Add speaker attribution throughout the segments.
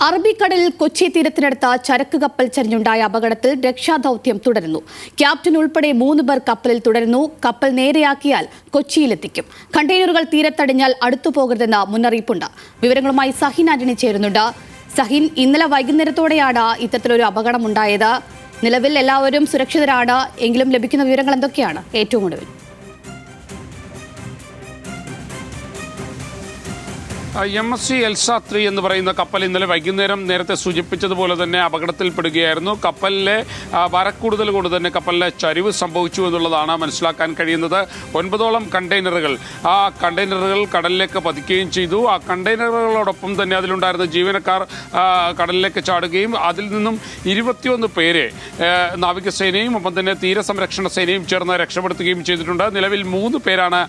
Speaker 1: അറബിക്കടലിൽ കൊച്ചി തീരത്തിനടുത്ത ചരക്ക് കപ്പൽ ചരിഞ്ഞുണ്ടായ അപകടത്തിൽ രക്ഷാദൌത്യം തുടരുന്നു. ക്യാപ്റ്റൻ ഉൾപ്പെടെ മൂന്ന് പേർ കപ്പലിൽ തുടരുന്നു. കപ്പൽ നേരെയാക്കിയാൽ കൊച്ചിയിലെത്തിക്കും. കണ്ടെയ്നറുകൾ തീരത്തടിഞ്ഞാൽ അടുത്തു പോകരുതെന്ന മുന്നറിയിപ്പുണ്ട്. വിവരങ്ങളുമായി സഹിൻ ആന്റണി ചേരുന്നുണ്ട്. സഹിൻ ഇന്നലെ വൈകുന്നേരത്തോടെയാണ് ഇത്തരത്തിലൊരു അപകടമുണ്ടായത്. നിലവിൽ എല്ലാവരും സുരക്ഷിതരാണ്. എങ്കിലും ലഭിക്കുന്ന വിവരങ്ങൾ എന്തൊക്കെയാണ്? ഏറ്റവും ഒടുവിൽ.
Speaker 2: M S C Elsa three എന്ന് പറയുന്ന കപ്പൽ ഇന്നലെ വൈകുന്നേരം നേരത്തെ സൂചിപ്പിച്ചതുപോലെ തന്നെ അപകടത്തിൽപ്പെടുകയായിരുന്നു. കപ്പലിലെ വരക്കൂടുതൽ കൊണ്ട് തന്നെ കപ്പലിലെ ചരിവ് സംഭവിച്ചു എന്നുള്ളതാണ് മനസ്സിലാക്കാൻ കഴിയുന്നത്. ഒൻപതോളം കണ്ടെയ്നറുകൾ ആ കണ്ടെയ്നറുകൾ കടലിലേക്ക് പതിക്കുകയും ചെയ്തു. ആ കണ്ടെയ്നറുകളോടൊപ്പം തന്നെ അതിലുണ്ടായിരുന്ന ജീവനക്കാർ കടലിലേക്ക് ചാടുകയും അതിൽ നിന്നും ഇരുപത്തിയൊന്ന് പേരെ നാവികസേനയും ഒപ്പം തന്നെ തീരസംരക്ഷണ സേനയും ചേർന്ന് രക്ഷപ്പെടുത്തുകയും ചെയ്തിട്ടുണ്ട്. നിലവിൽ മൂന്ന് പേരാണ്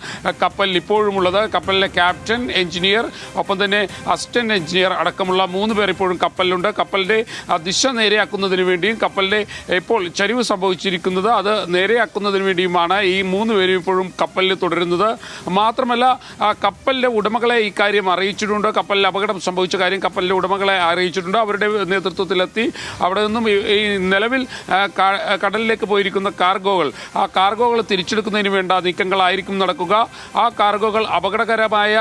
Speaker 2: കപ്പലിൽ ഇപ്പോഴുമുള്ളത്. കപ്പലിലെ ക്യാപ്റ്റൻ എഞ്ചിനീയർ ഒപ്പം തന്നെ അസിസ്റ്റന്റ് എഞ്ചിനീയർ അടക്കമുള്ള മൂന്ന് പേർ ഇപ്പോഴും കപ്പലിലുണ്ട്. കപ്പലിന്റെ ദിശ നേരെയാക്കുന്നതിന് വേണ്ടിയും കപ്പലിന്റെ ഇപ്പോൾ ചരിവ് സംഭവിച്ചിരിക്കുന്നത് അത് നേരെയാക്കുന്നതിന് വേണ്ടിയുമാണ് ഈ മൂന്ന് പേരും ഇപ്പോഴും കപ്പലിൽ തുടരുന്നത്. മാത്രമല്ല കപ്പലിന്റെ ഉടമകളെ ഇക്കാര്യം അറിയിച്ചിട്ടുണ്ട്. കപ്പലിൽ അപകടം സംഭവിച്ച കാര്യം കപ്പലിന്റെ ഉടമകളെ അറിയിച്ചിട്ടുണ്ട്. അവരുടെ നേതൃത്വത്തിലെത്തി. അവിടെ നിന്നും ഈ- നിലവിൽ കടലിലേക്ക് പോയിരിക്കുന്ന കാർഗോകൾ ആ കാർഗോകൾ തിരിച്ചെടുക്കുന്നതിന് വേണ്ട നീക്കങ്ങളായിരിക്കും നടക്കുക. ആ കാർഗോകൾ അപകടകരമായ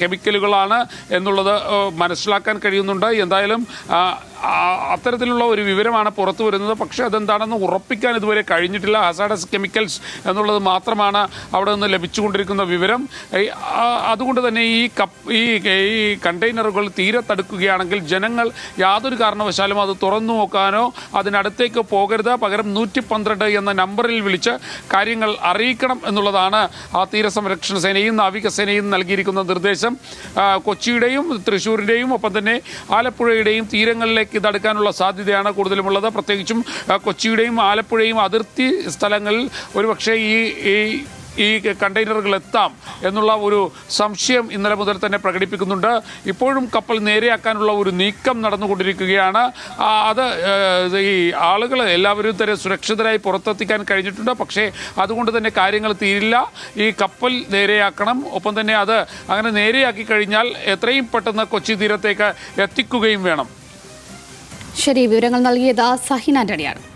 Speaker 2: കെമിക്കലുകളാണ് എന്നുള്ളത് മനസ്സിലാക്കാൻ കഴിയുന്നുണ്ട്. എന്തായാലും അത്തരത്തിലുള്ള ഒരു വിവരമാണ് പുറത്തു വരുന്നത്. പക്ഷേ അതെന്താണെന്ന് ഉറപ്പിക്കാൻ ഇതുവരെ കഴിഞ്ഞിട്ടില്ല. ഹസാഡസ് കെമിക്കൽസ് എന്നുള്ളത് മാത്രമാണ് അവിടെ നിന്ന് ലഭിച്ചുകൊണ്ടിരിക്കുന്ന വിവരം. അതുകൊണ്ട് തന്നെ ഈ കപ്പ് ഈ ഈ കണ്ടെയ്നറുകൾ തീരെ തടുക്കുകയാണെങ്കിൽ ജനങ്ങൾ യാതൊരു കാരണവശാലും അത് തുറന്നു നോക്കാനോ അതിനടുത്തേക്ക് പോകരുത്. പകരം നൂറ്റി പന്ത്രണ്ട് എന്ന നമ്പറിൽ വിളിച്ച് കാര്യങ്ങൾ അറിയിക്കണം എന്നുള്ളതാണ് ആ തീരസംരക്ഷണ സേനയും നാവികസേനയും നൽകിയിരിക്കുന്ന നിർദ്ദേശം. ആ, കൊച്ചിയുടെയും തൃശ്ശൂരിന്റെയും ഒപ്പം തന്നെ ആലപ്പുഴയുടെയും തീരങ്ങളിലേക്ക് ഇതടുക്കാനുള്ള സാധ്യതയാണ് കൂടുതലുമുള്ളത്. പ്രത്യേകിച്ചും കൊച്ചിയുടെയും ആലപ്പുഴയും അതിർത്തി സ്ഥലങ്ങളിൽ ഒരുപക്ഷെ ഈ ഈ കണ്ടെയ്നറുകൾ എത്താം എന്നുള്ള ഒരു സംശയം ഇന്നലെ മുതൽ തന്നെ പ്രകടിപ്പിക്കുന്നുണ്ട്. ഇപ്പോഴും കപ്പൽ നേരെയാക്കാനുള്ള ഒരു നീക്കം നടന്നുകൊണ്ടിരിക്കുകയാണ്. അത് ഈ ആളുകൾ എല്ലാവരും തന്നെ സുരക്ഷിതരായി പുറത്തെത്തിക്കാൻ കഴിഞ്ഞിട്ടുണ്ട്. പക്ഷേ അതുകൊണ്ട് തന്നെ കാര്യങ്ങൾ തീരില്ല. ഈ കപ്പൽ നേരെയാക്കണം. ഒപ്പം തന്നെ അത് അങ്ങനെ നേരെയാക്കി കഴിഞ്ഞാൽ എത്രയും പെട്ടെന്ന് കൊച്ചി തീരത്തേക്ക് എത്തിക്കുകയും വേണം.
Speaker 1: ശരി വിവരങ്ങൾ നൽകിയത് സഹിൻ ആന്റണിയാണ്.